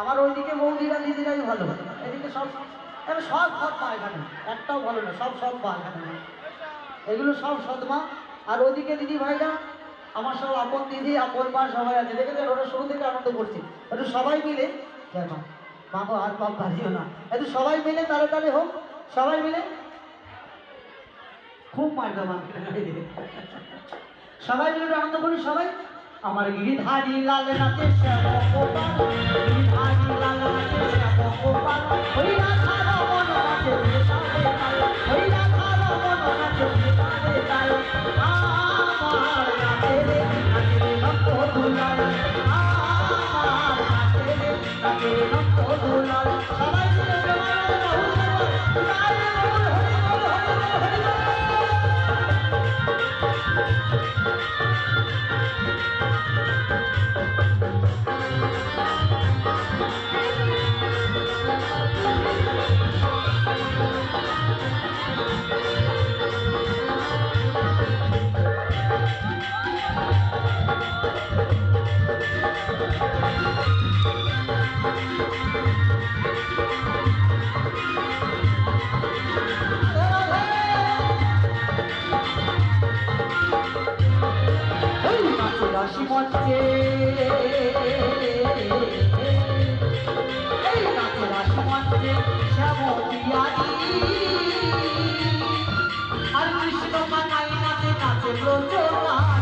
আমার ওইদিকে বৌদিরা, দিদিরাই ভালো। এদিকে সব সব সৎ মা এখানে একটাও ভালো না, সব সৎ মা এখানে এগুলো সব সৎ মা আর ওদিকে দিদি ভাইরা, আমার সব আপন দিদি, আপন মা সবাই আছে। দেখেছেন? ওরা শুরু থেকে আনন্দ করছে। একটু সবাই মিলে জয় মা গো আর পাপ বাড়িও না। একটু সবাই মিলে তালে তালে হোক, সবাই মিলে। খুব মারবে সবাই মিলে আনন্দ করি, সবাই। আমার গিরিধারী লাল নাচে শ্যাম সবাই রাশি মঞ্চে এই নাচে রাশি মঞ্চে শ্যাম পিয়ারি আর কৃষ্ণ মানাই নাচে নাচে ব্রজনারী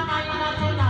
কৃষ্ণ কানাই নাচে নাচে ব্রজনারী